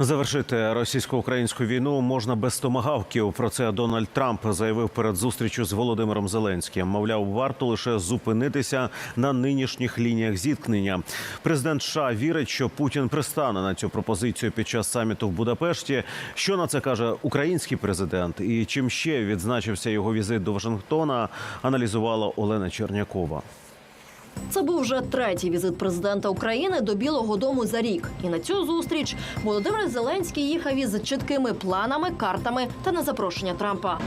Завершити російсько-українську війну можна без томагавків. Про це Дональд Трамп заявив перед зустрічю з Володимиром Зеленським. Мовляв, варто лише зупинитися на нинішніх лініях зіткнення. Президент США вірить, що Путін пристане на цю пропозицію під час саміту в Будапешті. Що на це каже український президент, і чим ще відзначився його візит до Вашингтона, аналізувала Олена Чернякова. Це був вже третій візит президента України до Білого Дому за рік. І на цю зустріч Володимир Зеленський їхав із чіткими планами, картами та на запрошення Трампа.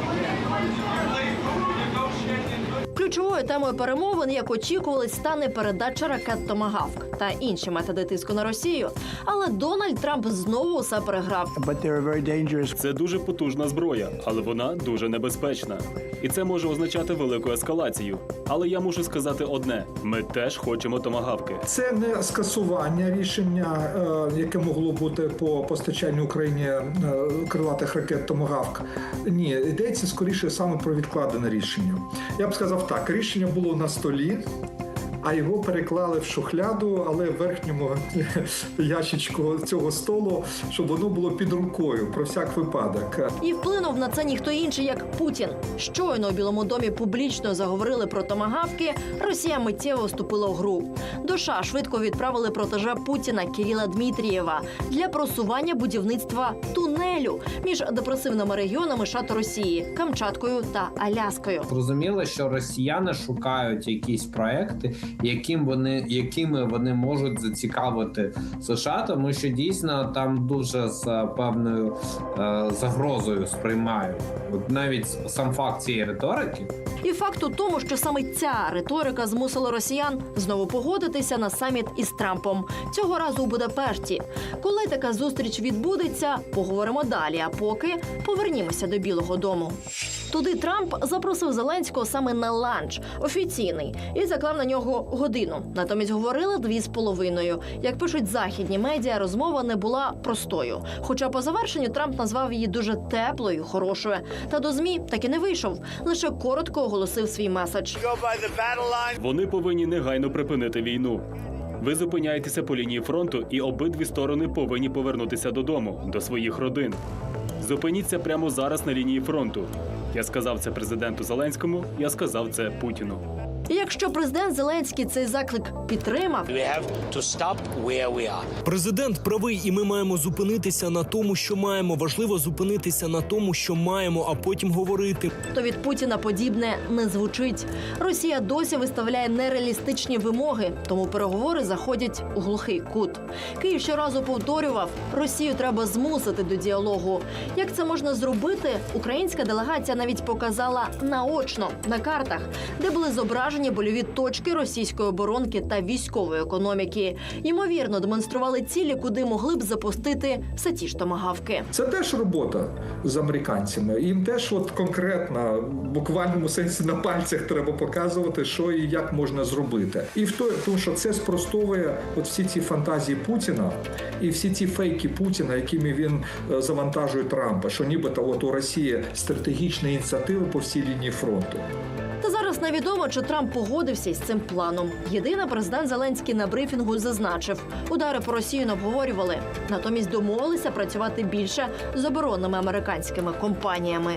Ключовою темою перемовин, як очікувалось, стане передача ракет Томагавк та інші методи тиску на Росію. Але Дональд Трамп знову усе переграв. Це дуже потужна зброя, але вона дуже небезпечна. І це може означати велику ескалацію. Але я мушу сказати одне: ми теж хочемо томагавки. Це не скасування рішення, е, яке могло бути по постачанню Україні е, крилатих ракет Томагавк. Ні, йдеться скоріше саме про відкладене рішення. Я б сказав так: рішення було на столі. А його переклали в шухляду, але в верхньому ящичку цього столу, щоб воно було під рукою про всяк випадок. І вплинув на це ніхто інший, як Путін. Щойно у Білому домі публічно заговорили про томагавки. Росія миттєво вступила в гру. До США швидко відправили протежа Путіна Кирила Дмитрієва для просування будівництва тунелю між депресивними регіонами США та Росії Камчаткою та Аляскою. Зрозуміло, що росіяни шукають якісь проекти, яким вони якими вони можуть зацікавити США, тому що дійсно там дуже з певною е, загрозою сприймають. От навіть сам факт цієї риторики І факт у тому, що саме ця риторика змусила росіян знову погодитися на саміт із Трампом цього разу у Будапешті. Коли така зустріч відбудеться, поговоримо далі. А поки повернімося до Білого Дому. Туди Трамп запросив Зеленського саме на ланч офіційний і заклав на нього годину. Натомість говорили дві з половиною. Як пишуть західні медіа, розмова не була простою. Хоча по завершенню Трамп назвав її дуже теплою, хорошою. Та до змі так і не вийшов. Лише коротко оголосив свій меседж. Вони повинні негайно припинити війну. Ви зупиняєтеся по лінії фронту, і обидві сторони повинні повернутися додому, до своїх родин. Зупиніться прямо зараз на лінії фронту. Я сказав це президенту Зеленському, я сказав це Путіну. І якщо президент Зеленський цей заклик підтримав, We have to stop where we are. Президент правий, і ми маємо зупинитися на тому, що маємо. Важливо зупинитися на тому, що маємо, а потім говорити. то від Путіна подібне не звучить. Росія досі виставляє нереалістичні вимоги, тому переговори заходять у глухий кут. Київ щоразу повторював: Росію треба змусити до діалогу. Як це можна зробити? Українська делегація навіть показала наочно на картах, де були зображені больові точки російської оборонки та військової економіки. Ймовірно, демонстрували цілі, куди могли б запустити все ті ж томагавки. Це теж робота з американцями. Їм теж от конкретно, в буквальному сенсі на пальцях треба показувати, що і як можна зробити. І в той, тому що це спростовує от всі ці фантазії Путіна і всі ці фейки Путіна, якими він е, завантажує Трампа, що нібито от у Росії стратегічна ініціатива по всій лінії фронту. Та зараз невідомо, чи Трамп погодився із цим планом. Єдине, президент Зеленський на брифінгу зазначив, удари по Росії не обговорювали. Натомість домовилися працювати більше з оборонними американськими компаніями.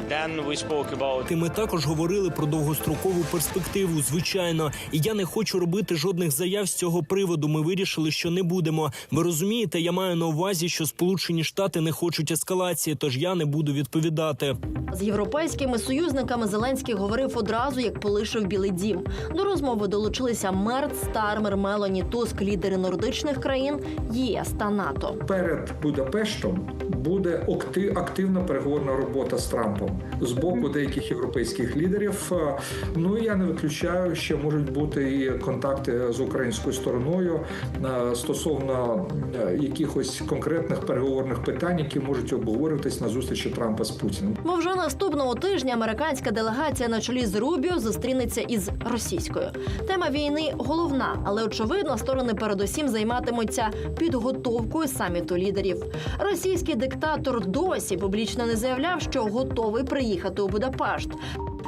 Ти ми також говорили про довгострокову перспективу, звичайно. І я не хочу робити жодних заяв з цього приводу. Ми вирішили, що не будемо. Ви розумієте, я маю на увазі, що Сполучені Штати не хочуть ескалації, тож я не буду відповідати. З європейськими союзниками Зеленський говорив одразу, як полишив Білий Дім. До розмови долучилися Мерц, Стармер, Мелоні, Туск, лідери нордичних країн, ЄС та НАТО. перед Будапештом буде акти- активна переговорна робота з Трампом з боку деяких європейських лідерів. Е, Ну я не виключаю, що можуть бути і контакти з українською стороною е, стосовно е, якихось конкретних переговорних питань, які можуть обговорюватись на зустрічі Трампа з Путіним. Бо вже наступного тижня американська делегація на чолі з Рубіо зустрінеться із російською. Тема війни головна, але очевидно, сторони передусім займатимуться підготовкою саміту лідерів. Російський диктатор досі публічно не заявляв, що готовий приїхати у Будапешт.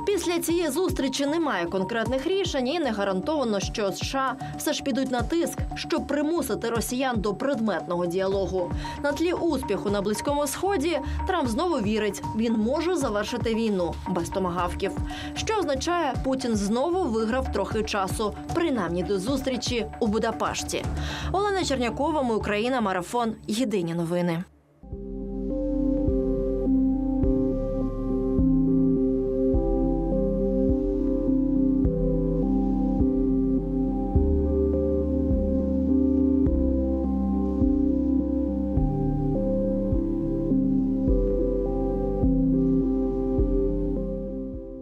Після цієї зустрічі немає конкретних рішень і не гарантовано, що США все ж підуть на тиск, щоб примусити росіян до предметного діалогу. На тлі успіху на близькому сході Трамп знову вірить, він може завершити війну без томагавків. Що означає, Путін знову виграв трохи часу, принаймні до зустрічі у Будапешті. Олена Чернякова, ми Україна, марафон. Єдині новини.